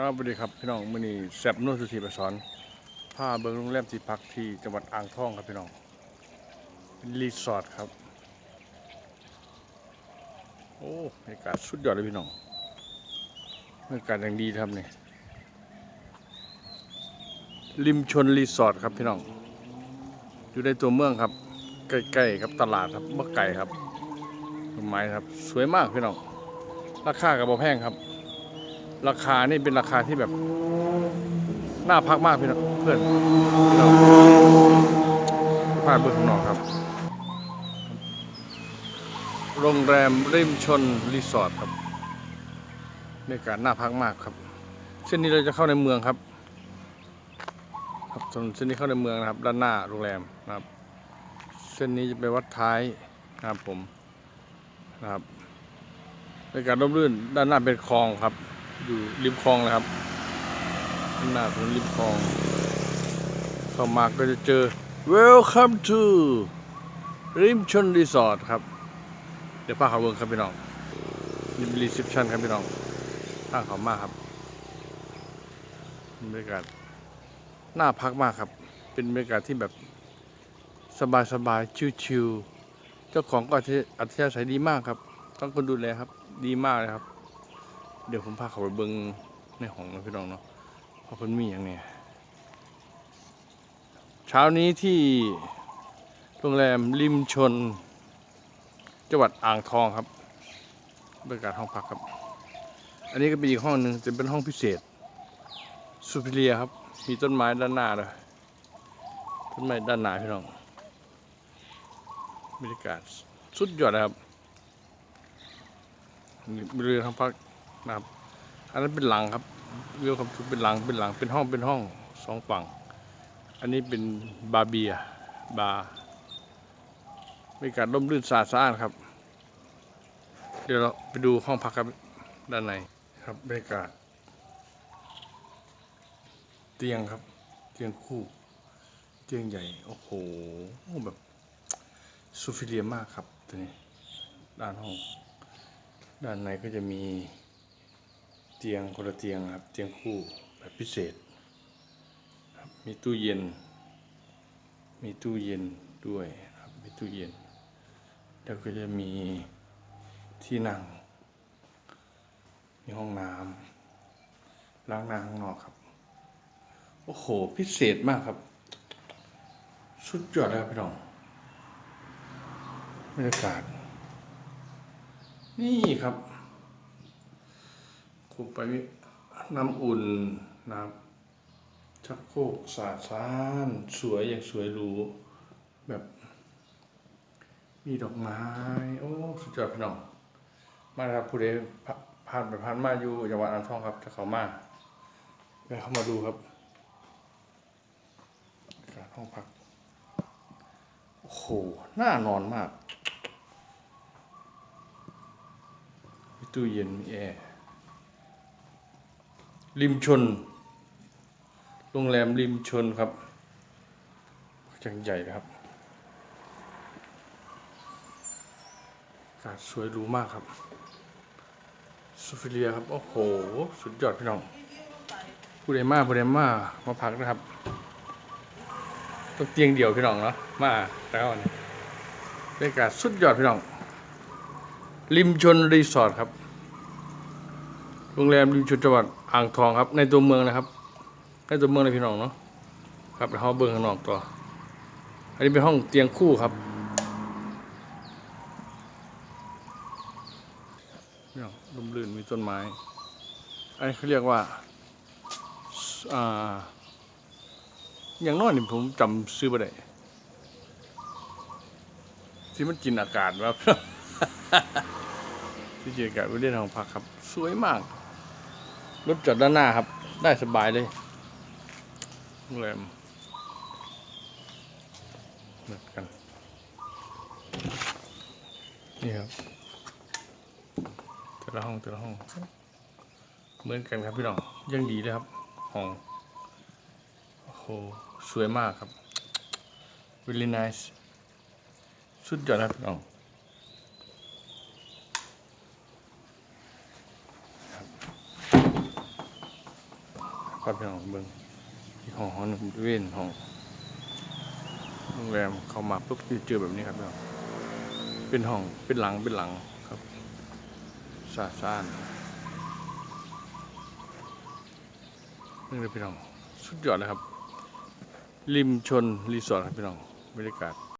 ครับสวัสดีครับพี่น้องมือนี้แซบนุ่นสุธีประสอนพาเบิงโรงแรมที่พักที่จังหวัดอ่างทองครับพี่น้องรีสอร์ทครับ โอ้บรรยากาศสุดยอดเลยพี่น้องบรรยากาศอย่างดีครับนี่ริมชนรีสอร์ทครับพี่น้อง อยู่ในตัวเมืองครับ ใกล้ๆครับตลาดครับบ่ไก่ครับต้นไม้ครับ สวยมากพี่น้องราคากับบ่แพงครับ ราคานี่เป็นราคาที่แบบน่าพักมากพี่น้องเพื่อนพี่น้องพาเบื้องข้างนอกครับ โรงแรมริมชนรีสอร์ทครับบรรยากาศน่าพักมากครับเส้นนี้เราจะเข้าในเมืองครับ ครับถนนเส้นนี้เข้าในเมืองนะครับ ด้านหน้าโรงแรมนะครับ เส้นนี้จะไปวัดท้ายนะครับผมนะครับบรรยากาศร่มรื่นด้านหน้าเป็นคลองครับ อยู่ริมคลองนะครับข้างหน้าเป็นริมคลอง เข้ามาก็จะเจอ Welcome to ริมชนรีสอร์ทครับ เดี๋ยวพาเขาเวิร์ครับพี่น้องนี่เป็นรีเซพชันครับพี่น้องทางเขามากครับบรรยากาศน่าพักมากครับ เป็นบรรยากาศที่แบบสบายๆชิวๆเจ้าของก็อัธยาศัยดีมากครับ ต้องคนดูแลครับ ดีมากเลยครับ เดี๋ยวผมพาเขาไปเบิ้งในห้องนะพี่น้องเนาะเพราะเพิ่นมีอย่างเนี้ยเช้านี้ที่โรงแรมริมชน จังหวัดอ่างทองครับบรรยากาศห้องพักครับ อันนี้ก็เป็นอีกห้องหนึ่งจะเป็นห้องพิเศษสุพิเลียครับ มีต้นไม้ด้านหน้าเลยต้นไม้ด้านหน้าพี่น้องบรรยากาศสุดยอดนะครับนี่เรือทางพัก นะครับอันนั้นเป็นหลังครับเวลคัมทูเป็นหลังเป็นหลังเป็นห้องเป็นห้องสองฝั่ง อันนี้เป็นบาร์เบียบาร์บรรยากาศร่มรื่นสะอาดสะอานครับ เดี๋ยวเราไปดูห้องพักครับด้านในครับบรรยากาศ เตียงครับ เตียงคู่ เตียงใหญ่ โอ้โหแบบซูฟิเลียมากครับตัวนี้ ด้านห้อง ด้านในก็จะมี ตียงคนละเตียงครับ เตียงคู่แบบพิเศษครับมีตู้เย็น มีตู้เย็นด้วยครับมีตู้เย็น แล้วก็จะมีที่นั่ง มีห้องน้ำล้างหน้าข้างนอกครับ โอ้โห พิเศษมากครับ สุดยอดเลยครับพี่น้องบรรยากาศ นี่ครับ คุมไปน้ำอุ่นน้ำชักโครกสะอาดสะอ้านสวยอย่างสวยหรูแบบ มีดอกไม้ โอ้สุดยอดพี่น้องมาครับผู้ใดผ่านไปผ่านมาอยู่จังหวัดอ่างทองครับจะเข้ามาไปเข้ามาดูครับการห้องพักโอ้โหน่านอนมากมีตู้เย็นมีแอร์ ริมชน โรงแรมริมชนครับจังใหญ่ครับอากาศสวยรูมากครับซูฟิเลียครับ โอ้โห สุดยอดพี่น้องผู้ใดมาผู้ใดมามาพักนะครับต้องเตียงเดียวพี่น้องเนาะมาแล้วนี่บรรยากาศสุดยอดพี่น้องริมชนรีสอร์ทครับ โรงแรมริมชนจังหวัดอ่างทองครับ ในตัวเมืองนะครับ ในตัวเมืองเลยพี่น้องเนาะครับไปห้องเบิ้งข้างนอกต่ออันนี้เป็นห้องเตียงคู่ครับพี่น้องร่มรื่นมีต้นไม้อันนี้เขาเรียกว่าอ่า อย่างน้อยนี่ผมจำซื้อมาได้ที่มันกินอากาศครับที่เจอกับวิเล่นของพักครับ สวยมาก รถจอดด้านหน้าครับ ได้สบายเลยโรงแรมเหมือนกัน นี่ครับ แต่ละห้องแต่ละห้อง เหมือนกันครับพี่น้อง ยังดีเลยครับ ห้อง โอ้โห สวยมากครับ really nice สุดยอดครับพี่น้อง ครับพี่น้องเบิ่งที่ห้องห้องหนึ่งบริเวณห้องโรงแรมเข้ามาปุ๊บเจอแบบนี้ครับพี่น้องเป็นห้องเป็นหลังเป็นหลังครับสะอาดสะอ้านนี่เลยพี่น้องสุดยอดเลยครับ ริมชนรีสอร์ทครับพี่น้องบรรยากาศ